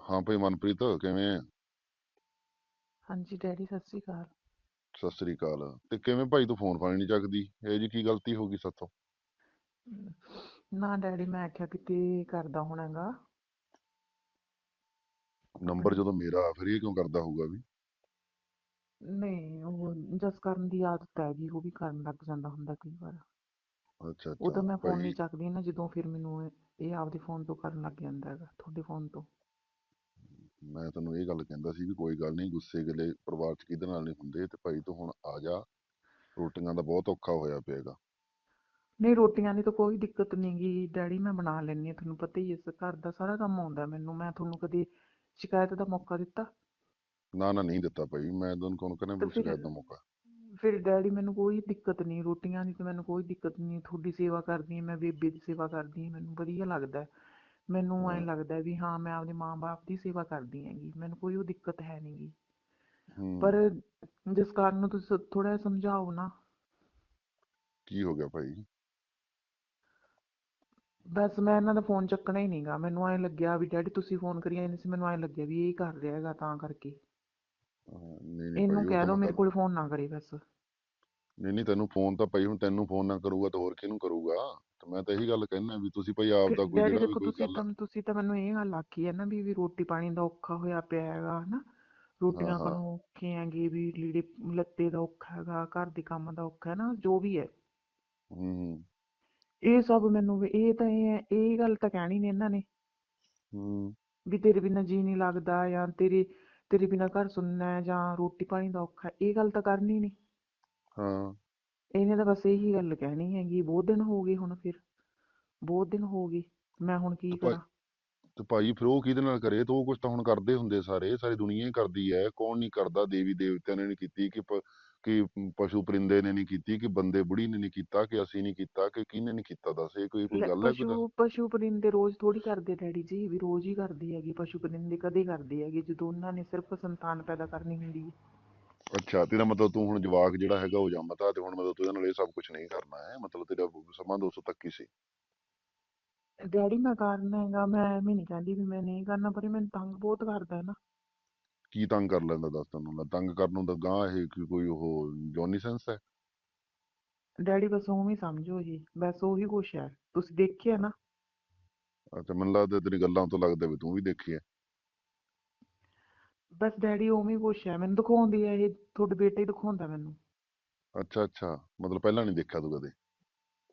ਹਾਂ ਭਾਈ ਮਨਪ੍ਰੀਤ ਕਿਵੇਂ ਆ? ਹਾਂਜੀ ਡੈਡੀ ਸਤਿ ਸ੍ਰੀ ਅਕਾਲ। ਸਤਿ ਸ੍ਰੀ ਅਕਾਲ। ਤੇ ਕਿਵੇਂ ਭਾਈ ਤੂੰ ਫੋਨ ਫਾਨ ਨਹੀਂ ਚੱਕਦੀ? ਇਹ ਜੀ ਕੀ ਗਲਤੀ ਹੋ ਗਈ ਸਾਥੋਂ? ਨਾ ਡੈਡੀ ਮੈਂ ਆਖਿਆ ਕਿਤੇ ਕਰਦਾ ਹੋਣਾਗਾ ਨੰਬਰ ਜਦੋਂ ਮੇਰਾ ਫਿਰ ਇਹ ਕਿਉਂ ਕਰਦਾ ਹੋਊਗਾ ਵੀ? ਨਹੀਂ ਉਹ ਜਸ ਕਰਨ ਦੀ ਆਦਤ ਹੈਗੀ ਉਹ ਵੀ ਕਰਨ ਲੱਗ ਜਾਂਦਾ ਹੁੰਦਾ ਕਈ ਵਾਰ। ਅੱਛਾ ਉਦੋਂ ਅੱਛਾ ਮੈਂ ਫੋਨ ਭਾਈ ਨਹੀਂ ਚੱਕਦੀ ਨਾ ਜਦੋਂ ਫਿਰ ਮੈਨੂੰ ਇਹ ਇਹ ਆਪਦੇ ਫੋਨ ਤੋਂ ਕਰਨ ਲੱਗ ਜਾਂਦਾ ਹੈਗਾ ਤੁਹਾਡੇ ਫੋਨ ਤੋਂ। ਮੈਂ ਤੈਨੂੰ ਇਹ ਗੱਲ ਕਹਿੰਦਾ ਸੀ ਵੀ ਕੋਈ ਗੱਲ ਨਹੀਂ ਗੁੱਸੇ ਗਿਲੇ ਪਰਿਵਾਰ ਚ ਕਿਹਦੇ ਨਾਲ ਨਹੀਂ ਹੁੰਦੇ ਤੇ ਭਾਈ ਤੂੰ ਹੁਣ ਆ ਜਾ ਰੋਟੀਆਂ ਦਾ ਬਹੁਤ ਔਖਾ ਹੋਇਆ ਪਿਆਗਾ ਨਹੀਂ ਰੋਟੀਆਂ ਦੀ ਤਾਂ ਕੋਈ ਦਿੱਕਤ ਨਹੀਂ ਗੀ ਡੈਡੀ ਮੈਂ ਬਣਾ ਲੈਂਦੀ ਹਾਂ ਤੁਹਾਨੂੰ ਪਤਾ ਹੀ ਹੈ, ਇਸ ਘਰ ਦਾ ਸਾਰਾ ਕੰਮ ਆਉਂਦਾ ਮੈਨੂੰ ਮੈਂ ਤੁਹਾਨੂੰ ਕਦੇ ਸ਼ਿਕਾਇਤ ਦਾ ਮੌਕਾ ਦਿੱਤਾ? ਨਾ ਨਾ ਨਹੀਂ ਦਿੱਤਾ ਭਾਈ ਮੈਂ ਤੈਨੂੰ ਕੌਣ ਕਹਿੰਦਾ ਵੀ ਫਿਰ ਸ਼ਿਕਾਇਤ ਦਾ ਮੌਕਾ ਫਿਰ ਡੈਡੀ ਮੈਨੂੰ ਕੋਈ ਦਿੱਕਤ ਨਹੀਂ ਰੋਟੀਆਂ ਦੀ ਤਾਂ ਮੈਨੂੰ ਕੋਈ ਦਿੱਕਤ ਨਹੀਂ ਤੁਹਾਡੀ ਸੇਵਾ ਕਰਦੀ ਹਾਂ ਮੈਂ ਬੇਬੇ ਦੀ ਸੇਵਾ ਕਰਦੀ ਹਾਂ ਮੈਨੂੰ ਵਧੀਆ ਲੱਗਦਾ ਹੈ। ਮੈਨੂੰ ਐਂ ਲੱਗਦਾ ਵੀ ਹਾਂ ਮੈਂ ਆਪਦੇ ਮਾਂ-ਬਾਪ ਦੀ ਸੇਵਾ ਕਰਦੀ ਹੈਗੀ ਮੈਨੂੰ ਕੋਈ ਉਹ ਦਿੱਕਤ ਹੈ ਨਹੀਂ ਗੀ। ਹੂੰ। ਪਰ ਜਿਸ ਕਾਰਨ ਨੂੰ ਤੁਸੀਂ ਥੋੜਾ ਸਮਝਾਓ ਨਾ। ਕੀ ਹੋ ਗਿਆ ਭਾਈ? ਬਸ ਮੈਂ ਇਹਨਾਂ ਦਾ ਫੋਨ ਚੱਕਣਾ ਹੀ ਨਹੀਂਗਾ ਮੈਨੂੰ ਐਂ ਲੱਗਿਆ ਵੀ ਡੈਡੀ ਤੁਸੀਂ ਫੋਨ ਕਰੀ ਜਾਂਦੇ ਸੀ ਮੈਨੂੰ ਐਂ ਲੱਗਿਆ ਵੀ ਇਹ ਕਰ ਰਿਹਾ ਹੈਗਾ ਤਾਂ ਕਰਕੇ। ਨਹੀਂ ਨਹੀਂ ਇਹਨੂੰ ਕਹਿ ਮੈਂ ਮੇਰੇ ਕੋਲ ਫੋਨ ਨਾ ਕਰੇ ਬਸ। ਨਹੀਂ ਨਹੀਂ ਤੈਨੂੰ ਫੋਨ ਤਾਂ ਭਾਈ ਹੁਣ ਤੈਨੂੰ ਫੋਨ ਨਾ ਕਰੂਗਾ ਤਾਂ ਹੋਰ ਕਿਹਨੂੰ ਕਰੂਗਾ? ਤੇ ਮੈਂ ਤਾਂ ਇਹੀ ਗੱਲ ਕਹਿਣਾ ਵੀ ਤੁਸੀਂ ਭਾਈ ਆਪ ਦਾ ਕੋਈ ਡੈਡੀ ਜਿਹੜਾ ਵੀ ਦੇਖੋ ਕੋਈ ਤੁਸੀਂ ਗੱਲ ਤਾਂ ਤੁਸੀਂ ਤਾਂ ਮੈਨੂੰ ਇਹ ਗੱਲ ਆਖੀ ਹੈ ਨਾ ਵੀ ਵੀ ਰੋਟੀ ਪਾਣੀ ਦਾ ਔਖਾ ਹੋਇਆ ਪਿਆ ਹੈਗਾ ਹਨਾ? ਹਾਂ ਰੋਟੀਆਂ ਹਾਂ ਖਾਣੋਂ ਔਖੇ ਹੈਗੇ ਵੀ ਲੀੜੇ ਲੱਤੇ ਦਾ ਔਖਾ ਹੈਗਾ ਘਰ ਦੇ ਕੰਮ ਦਾ ਔਖਾ ਹੈ ਨਾ ਜੋ ਵੀ ਹੈ। ਹੂੰ ਹੂੰ। ਇਹ ਸਭ ਮੈਨੂੰ ਵੀ ਇਹ ਤਾਂ ਇਹ ਹੈ- ਇਹ ਗੱਲ ਤਾਂ ਕਹਿਣੀ ਨੇ ਇਹਨਾਂ ਨੇ। ਹੂੰ। ਵੀ ਤੇਰੇ ਬਿਨਾਂ ਜੀ ਨਹੀਂ ਲੱਗਦਾ ਜਾਂ ਤੇਰੇ ਤੇਰੇ ਬਿਨਾਂ ਘਰ ਸੁਣਨਾ ਹੈ ਜਾਂ ਰੋਟੀ ਪਾਣੀ ਦਾ ਔਖਾ ਹੈ ਇਹ ਗੱਲ ਤਾਂ ਕਰਨੀ ਨਹੀਂ। ਹਾਂ। ਇਹਨੇ ਤਾਂ ਬਸ ਇਹੀ ਗੱਲ ਕਹਿਣੀ ਹੈਗੀ ਬਹੁਤ ਦਿਨ ਹੋ ਗਏ ਹੁਣ ਫਿਰ ਬਹੁਤ ਦਿਨ ਹੋ ਗਏ ਮੈਂ ਹੁਣ ਕੀ ਭਾਈ ਕਰਾਂ? ਤੇ ਭਾਈ ਫਿਰ ਉਹ ਕਿਹਦੇ ਨਾਲ ਕਰੇ? ਤੇ ਉਹ ਕੁਝ ਤਾਂ ਹੁਣ ਕਰਦੇ ਹੁੰਦੇ ਸਾਰੇ ਸਾਰੀ ਦੁਨੀਆ ਹੀ ਕਰਦੀ ਹੈ ਕੌਣ ਨਹੀਂ ਕਰਦਾ ਦੇਵੀ ਦੇਵਤਿਆਂ ਨੇ ਨਹੀਂ ਕੀਤੀ ਕਿ ਪ- ਕਿ ਪਸ਼ੂ ਪਰਿੰਦੇ ਨੇ ਨਹੀਂ ਕੀਤੀ ਕਿ ਬੰਦੇ ਬੁੜੀ ਨੇ ਨਹੀਂ ਕੀਤਾ ਕਿ ਅਸੀਂ ਨਹੀਂ ਕੀਤਾ ਕਿ ਕਿਹਨੇ ਨਹੀਂ ਕੀਤਾ ਦੱਸ ਇਹ ਕੋਈ ਕੋਈ ਲੈ ਗੱਲ ਹੈ ਕੋਈ ਪਸ਼ੂ ਪਸ਼ੂ ਪਰਿੰਦੇ ਰੋਜ਼ ਥੋੜੀ ਕਰਦੇ ਡੈਡੀ ਜੀ ਵੀ ਰੋਜ਼ ਹੀ ਕਰਦੀ ਹੈਗੀ ਪਸ਼ੂ ਪਰਿੰਦੇ ਕਦੇ ਕਰਦੇ ਹੈਗੇ ਜਦੋਂ ਉਹਨਾਂ ਨੇ ਸਿਰਫ ਸੰਤਾਨ ਪੈਦਾ ਕਰਨੀ ਹੁੰਦੀ ਹੈ ਅੱਛਾ ਤੇਰਾ ਮਤਲਬ ਤੂੰ ਹੁਣ ਜਵਾਕ ਜਿਹੜਾ ਹੈਗਾ ਉਹ ਜੰਮਤਾ ਤੇ ਹੁਣ ਮਤਲਬ ਤੂੰ ਇਹਦੇ ਨਾਲ ਇਹ ਸਭ ਕੁਝ ਨਹੀਂ ਕਰਨਾ ਹੈ ਮਤਲਬ ਤੇਰਾ ਸਮਾਂ 200 ਤੱਕ ਹੀ ਸੀ। ਡੈਡੀ ਮੈਂ ਕਰਨਾ ਹੈਗਾ ਮੈਂ ਐਵੇਂ ਨਹੀਂ ਕਹਿੰਦੀ ਵੀ ਮੈਂ ਨਹੀਂ ਕਰਨਾ ਪਰ ਇਹ ਮੈਨੂੰ ਤੰਗ ਬਹੁਤ ਕਰਦਾ ਹੈ ਨਾ। ਕੀ ਤੰਗ ਕਰ ਲੈਂਦਾ ਦੱਸ ਤੈਨੂੰ ਲੈ ਤੰਗ ਕਰਨ ਨੂੰ ਤਾਂ ਗਾਂ ਇਹ ਕੀ ਕੋਈ ਉਹ ਜੌਨੀ ਸੈਂਸ ਹੈ? ਡੈਡੀ ਬਸ ਉਵੇਂ ਹੀ ਸਮਝੋ ਜੀ ਬਸ ਉਹੀ ਕੁਛ ਹੈ ਤੁਸੀਂ ਦੇਖਿਆ ਨਾ। ਅੱਛਾ ਮੈਨੂੰ ਲੱਗਦਾ ਤੇਰੀ ਗੱਲਾਂ ਤੋਂ ਲੱਗਦਾ ਵੀ ਤੂੰ ਵੀ ਦੇਖੀ ਹੈ। ਬਸ ਡੈਡੀ ਉਵੇਂ ਹੀ ਕੁਛ ਹੈ ਮੈਨੂੰ ਦਿਖਾਉਂਦੀ ਹੈ ਇਹ ਤੁਹਾਡੇ ਬੇਟੇ ਹੀ ਦਿਖਾਉਂਦਾ ਮੈਨੂੰ। ਅੱਛਾ ਅੱਛਾ ਮਤਲਬ ਪਹਿਲਾਂ ਨਹੀਂ ਦੇਖਿਆ ਤੂੰ ਕਦੇ?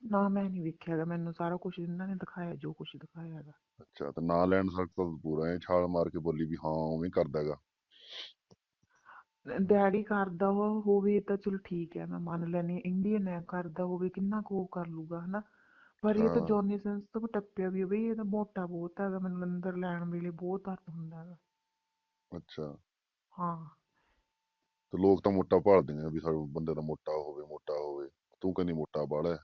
ਨਾ ਮੈਂ ਨਹੀਂ ਵੇਖਿਆ ਹੈਗਾ ਮੈਨੂੰ ਸਾਰਾ ਕੁਝ ਇਹਨਾਂ ਨੇ ਦਿਖਾਇਆ ਜੋ ਕੁਝ ਦਿਖਾਇਆ ਹੈਗਾ। ਅੱਛਾ ਤੇ ਨਾਂ ਲੈਣ ਸਕਦਾ ਪੂਰਾ ਐ ਛਾਲ ਮਾਰ ਕੇ ਬੋਲੀ ਵੀ ਹਾਂ ਉਵੇਂ ਹੀ ਕਰਦਾ ਹੈਗਾ। ਡੈਡੀ ਕਰਦਾ ਵਾ ਹੋਵੇ ਤਾਂ ਚਲੋ ਠੀਕ ਹੈ ਮੈਂ ਮੰਨ ਲੈਨੀ ਇੰਡੀਅਨ ਹੈ ਕਰਦਾ ਹੋਵੇ ਕਿੰਨਾ ਕੁ ਉਹ ਕਰ ਲੂਗਾ ਹਨਾ। ਪਰ ਇਹ ਤਾਂ ਹਾਂ। ਜੌਨੀ ਸੈਂਸ ਤੋਂ ਵੀ ਟੱਪਿਆ ਵੀ ਹੋਵੇ ਇਹ ਤਾਂ ਮੋਟਾ ਬਹੁਤ ਹੈਗਾ ਮੈਨੂੰ ਅੰਦਰ ਲੈਣ ਵੇਲੇ ਬਹੁਤ ਦਰਦ ਹੁੰਦਾ ਹੈਗਾ। ਅੱਛਾ। ਹਾਂ। ਤੇ ਲੋਕ ਤਾਂ ਮੋਟਾ ਭਾਲਦੇ ਨੇ ਵੀ ਸਾਡੇ ਬੰਦੇ ਦਾ ਮੋਟਾ ਹੋਵੇ ਮੋਟਾ ਹੋਵੇ। ਤੂੰ ਕਹਿੰਦੀ ਮੋਟਾ ਬਾਹਲਾ ਹੈ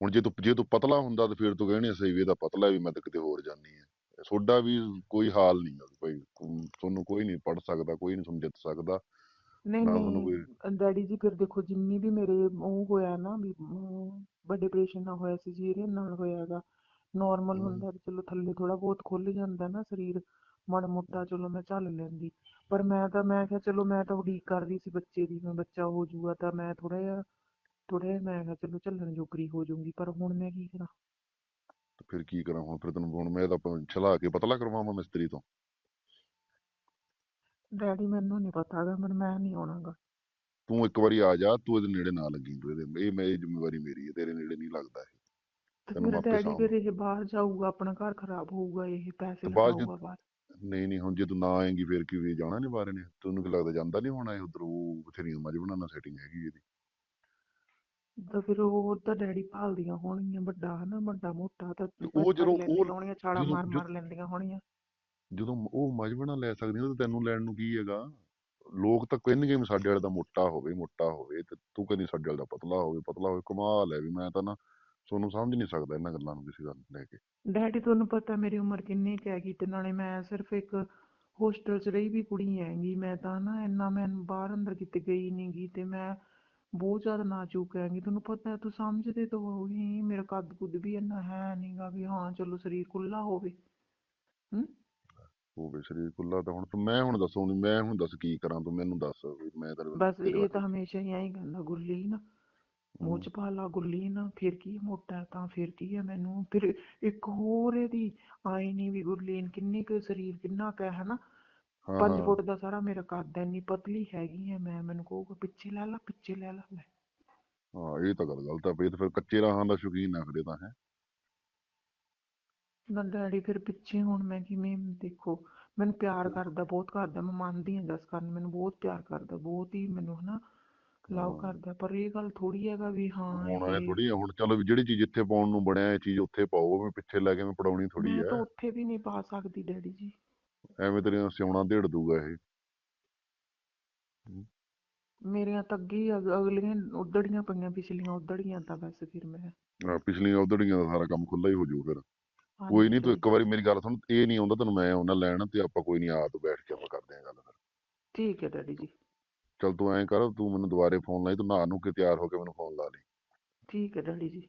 ਹੁਣ ਜੇ ਤੂੰ ਜੇ ਤੂੰ ਪਤਲਾ ਹੁੰਦਾ ਤੇ ਫਿਰ ਤੂੰ ਕਹਿਣੀ ਸਹੀ ਵੀ ਇਹਦਾ ਪਤਲਾ ਵੀ ਮੈਂ ਤਾਂ ਕਿਤੇ ਹੋਰ ਜਾਨੀ ਹੈ ਤੁਹਾਡਾ ਵੀ ਕੋਈ ਹਾਲ ਨਹੀਂ ਹੈ ਭਾਈ ਤੁਮ- ਤੁਹਾਨੂੰ ਕੋਈ ਨਹੀਂ ਪੜ ਸਕਦਾ ਕੋਈ ਨਹੀਂ ਸਮਝ ਸਕਦਾ। ਨਹੀਂ ਨਾ ਤੁਹਾਨੂੰ ਨਹੀਂ ਡੈਡੀ ਜੀ ਫਿਰ ਦੇਖੋ ਜਿੰਨੀ ਵੀ ਮੇਰੇ ਉਹ ਹੋਇਆ ਨਾ ਵੀ ਅਮ, ਵੱਡੇ ਆਪਰੇਸ਼ਨ ਨਾਲ ਹੋਇਆ ਸੀ ਸੀਰੀਅਨ ਨਾਲ ਹੋਇਆ ਹੈਗਾ ਨਾਰਮਲ ਹਮ, ਹੁੰਦਾ ਤੇ ਚਲੋ ਥੱਲੇ ਥੋੜਾ ਬਹੁਤ ਖੁੱਲ ਜਾਂਦਾ ਨਾ ਸਰੀਰ। ਮਾੜਾ ਮੋਟਾ ਚਲੋ ਮੈਂ ਝੱਲ ਲੈਂਦੀ। ਪਰ ਮੈਂ ਤਾਂ ਮੈਂ ਕਿਹਾ ਚਲੋ ਮੈਂ ਤਾਂ ਉਡੀਕ ਕਰ ਰਹੀ ਸੀ ਬੱਚੇ ਦੀ ਮੈਂ ਬੱਚਾ ਹੋ ਜਾਊਗਾ ਤਾਂ ਮੈਂ ਥੋੜਾ ਜਿਹਾ ਥੋੜਾ ਜਿਹਾ ਮੈਂ ਕਿਹਾ ਚਲੋ ਝੱਲਣ ਜੋਗਰੀ ਹੋ ਜਾਊਂਗੀ ਪਰ ਹੁਣ ਮੈਂ ਕੀ ਕਰਾਂ? ਤੇ ਫਿਰ ਕੀ ਕਰਾਂ ਹੁਣ ਫਿਰ ਤੈਨੂੰ ਹੁਣ ਮੈਂ ਤਾਂ ਪ- ਛਲਾ ਕੇ ਪਤਲਾ ਕਰਵਾਵਾਂ ਮਿਸਤਰੀ ਤੋਂ। ਡੈਡੀ ਮੈਨੂੰ ਨਹੀਂ ਪਤਾ ਹੈਗਾ ਪਰ ਮੈਂ ਨਹੀਂ ਆਉਣਾਗਾ। ਤੂੰ ਇੱਕ ਵਾਰੀ ਆ ਜਾ ਤੂੰ ਇਹਦੇ ਨੇੜੇ ਨਾ ਲੱਗੀ ਤੂੰ ਇਹਦੇ ਇਹ ਮੇਰੀ ਜ਼ਿੰਮੇਵਾਰੀ ਮੇਰੀ ਹੈ ਤੇਰੇ ਨੇੜੇ ਨਹੀਂ ਲੱਗਦਾ ਇਹ। ਤੇ ਤੈਨੂੰ ਮੇਰਾ ਮੈਂ ਆਪੇ ਡੈਡੀ ਸਾਂਭ ਫਿਰ ਇਹ ਬਾਹਰ ਜਾਊਗਾ ਆਪਣਾ ਘਰ ਖਰਾਬ ਹੋਊਗਾ ਇਹ ਪੈਸੇ ਤੇ ਬਾਅਦ ਚ ਲਗਾਊਗਾ ਬਾਹਰ। ਨਹੀਂ ਨਹੀਂ ਹੁਣ ਜੇ ਤੂੰ ਨਾ ਆਏਂਗੀ ਫਿਰ ਕੀ ਵੀ ਜਾਣਾ ਨਹੀਂ ਬਾਹਰ ਨੇ ਤੈਨੂੰ ਕੀ ਲੱਗਦਾ ਜਾਂਦਾ ਨਹੀਂ ਹੋਣਾ ਇਹ ਉਧਰ ਉਹ ਬਥੇਰੀਆਂ ਮੱਝ ਬਣਾਉਣਾ ਸੈਟਿੰਗ ਹੈਗੀ ਇਹਦੀ। ਤਾਂ ਫਿਰ ਉਹ ਤਾਂ ਡੈਡੀ ਭਾਲਦੀਆਂ ਹੋਣਗੀਆਂ ਵੱਡਾ ਹਨਾ ਵੱਡਾ ਮੋਟਾ ਤਾਂ ਉਹ ਜਦੋਂ ਉਹ ਹੋਣਗੀਆਂ ਛਾਲਾਂ ਮਾਰ ਮਾਰ ਲੈਂਦੀਆਂ ਹੋਣਗੀਆਂ ਜਦੋਂ ਉਹ ਮੱਝ ਬਣਾ ਲੈ ਸਕਦੀਆਂ ਤਾਂ ਤੈਨੂੰ ਲੈਣ ਨੂੰ ਕੀ ਹੈਗਾ? ਲੋਕ ਤਾਂ ਕਹਿਣਗੇ ਵੀ ਸਾਡੇ ਵਾਲੇ ਦਾ ਮੋਟਾ ਹੋਵੇ ਮੋਟਾ ਹੋਵੇ ਤੇ ਤੂੰ ਕਹਿੰਦੀ ਸਾਡੇ ਵਾਲੇ ਦਾ ਪਤਲਾ ਹੋਵੇ ਪਤਲਾ ਹੋਵੇ ਕਮਾਲ ਹੈ ਵੀ ਮੈਂ ਤਾਂ ਨਾ ਤੁਹਾਨੂੰ ਸਮਝ ਨਹੀਂ ਸਕਦਾ ਇਹਨਾਂ ਗੱਲਾਂ ਨੂੰ ਕਿਸੇ ਗੱਲ ਨੂੰ ਲੈ ਕੇ। ਡੈਡੀ ਤੁਹਾਨੂੰ ਪਤਾ ਮੇਰੀ ਉਮਰ ਕਿੰਨੀ ਕੁ ਹੈਗੀ ਤੇ ਨਾਲੇ ਮੈਂ ਸਿਰਫ ਇੱਕ ਹੋਸਟਲ 'ਚ ਰਹੀ ਵੀ ਕੁੜੀ ਹੈਗੀ। ਮੈਂ ਤਾਂ ਨਾ ਇੰਨਾ ਮੈਂ ਬਾਹਰ ਅੰਦਰ ਕਿਤੇ ਗਈ ਨੀ ਗੀ ਤੇ ਮੈਂ ਬਹੁਤ ਜ਼ਿਆਦਾ ਨਾਜ਼ੁਕ ਹੈਗੀ। ਤੁਹਾਨੂੰ ਪਤਾ ਹੈ, ਤੂੰ ਸਮਝਦੇ ਤਾਂ ਹੋਗੀ ਮੇਰਾ ਕੱਦ ਕੁੱਦ ਵੀ ਇੰਨਾ ਹੈ ਨੀਗਾ ਵੀ ਹਾਂ ਚਲੋ ਸਰੀਰ ਖੁੱਲਾ ਹੋਵੇ। ਹਮ ਹੋਵੇ ਸਰੀਰ ਖੁੱਲਾ ਤਾਂ ਹੁਣ ਤੂੰ ਮੈਂ ਹੁਣ ਦੱਸੋ ਨੀ ਮੈਂ ਹੁਣ ਦੱਸ ਕੀ ਕਰਾਂ ਤੂੰ ਮੈਨੂੰ ਦੱਸ ਵੀ ਮੈਂ ਤੇਰੇ ਬਸ ਇਹ ਤਾਂ ਹਮੇਸ਼ਾ ਹੀ ਐਂ ਕਹਿੰਦਾ ਗੁਰਲੀਨ। ਮੂੰਹ ਚ ਪਾ ਲਾ ਗੁਰਲੀਨ ਫਿਰ ਕੀ ਮੋਟਾ ਤਾਂ ਫਿਰ ਕੀ ਹੈ ਮੈਨੂੰ? ਫਿਰ ਇੱਕ ਹੋਰ ਇਹਦੀ ਆਈ ਨਹੀਂ ਵੀ ਗੁਰਲੀਨ ਕਿੰਨੀ ਕੁ ਸਰੀਰ ਕਿੰਨਾ ਕੁ ਹੈ ਹਨਾ? ਹਾਂ ਪੰਜ ਹਾਂ। ਫੁੱਟ ਦਾ ਸਾਰਾ ਮੇਰਾ ਕੱਦ ਹੈ ਇੰਨੀ ਪਤਲੀ ਹੈਗੀ ਹੈ ਮੈਂ ਮੈਨੂੰ ਕਹੂਗਾ ਪਿੱਛੇ ਲੈ ਲਾ ਪਿੱਛੇ ਲੈ ਲਾ ਲੈ। ਹਾਂ ਇਹ ਤਾਂ ਗੱਲ ਗਲਤ ਆ ਪਈ ਤੇ ਫਿਰ ਕੱਚੇ ਰਾਹਾਂ ਦਾ ਸ਼ੌਕੀਨ ਨਾ ਕਰੇ ਤਾਂ ਹੈ? ਨਾ ਡੈਡੀ ਫਿਰ ਪਿੱਛੇ ਹੁਣ ਮੈਂ ਕਿਵੇਂ ਦੇਖੋ ਮੈਨੂੰ ਪਿਆਰ ਕਰਦਾ ਬਹੁਤ ਕਰਦਾ ਮੈਂ ਮੰਨਦੀ ਹਾਂ ਜਸ ਕਰਨ ਮੈਨੂੰ ਬਹੁਤ ਪਿਆਰ ਕਰਦਾ ਬਹੁਤ ਹੀ ਮੈਨੂੰ ਹਨਾ? ਹਾਂ। ਕਰਦਾ ਪਰ ਇਹ ਗੱਲ ਥੋੜੀ ਹੈਗਾ ਵੀ ਹਾਂ ਹੁਣ ਇਹ ਥੋੜੀ ਹੁਣ ਚਲੋ ਵੀ ਜਿਹੜੀ ਚੀਜ਼ ਇੱਥੇ ਪਾਉਣ ਨੂੰ ਬਣਿਆ ਇਹ ਚੀਜ਼ ਉੱਥੇ ਪਾਓ ਮੈਂ ਪਿੱਛੇ ਲੈ ਕੇ ਮੈਂ ਪੜਾਉਣੀ ਥੋੜੀ ਮੈਂ ਐ ਤਾਂ ਉੱਥੇ ਵੀ ਨਹੀਂ ਪਾ ਸਕਦੀ ਡੈਡੀ ਜੀ। ਐਵੇਂ ਤੇਰੀਆਂ ਸਿਉਣਾ ਢੇੜ ਦੂਗਾ ਇਹ। ਮੇਰੀਆਂ ਤਾਂ ਅੱਗੇ ਹੀ ਅਗ- ਅਗਲੀਆਂ ਉਧੜੀਆਂ ਪਈਆਂ ਪਿਛਲੀਆਂ ਉਧੜੀਆਂ ਤਾਂ ਬਸ ਫਿਰ ਮੈਂ। ਪਿਛਲੀਆਂ ਉਧੜੀਆਂ ਦਾ ਸਾਰਾ ਕੰਮ ਖੁੱਲਾ ਹੀ ਹੋ ਜਾਊ ਫਿਰ। ਕੋਈ ਨਹੀਂ ਤੂੰ। ਇੱਕ ਵਾਰੀ ਮੇਰੀ ਗੱਲ ਸੁਣ ਇਹ ਨਹੀਂ ਆਉਂਦਾ ਤੈਨੂੰ ਮੈਂ ਆਉਣਾ ਲੈਣ ਤੇ ਆਪਾਂ ਕੋਈ ਨਹੀਂ ਆ ਤੂੰ ਬੈਠ ਕੇ ਆਪਾਂ ਕਰਦੇ ਆਂ ਗੱਲ ਫਿਰ। ਠੀਕ ਹੈ ਡੈਡੀ ਜੀ। ਚੱਲ ਤੂੰ ਐਂ ਕਰ, ਤੂੰ ਮੈਨੂੰ ਦੁਬਾਰੇ ਫੋਨ ਲਾਈ ਤੂੰ ਨਹਾ ਨੂੰ ਕੇ ਤਿਆਰ ਹੋ ਕੇ ਮੈਨੂੰ ਫੋਨ ਲਾ ਲਈ। ਠੀਕ ਹੈ ਡੈਡੀ ਜੀ।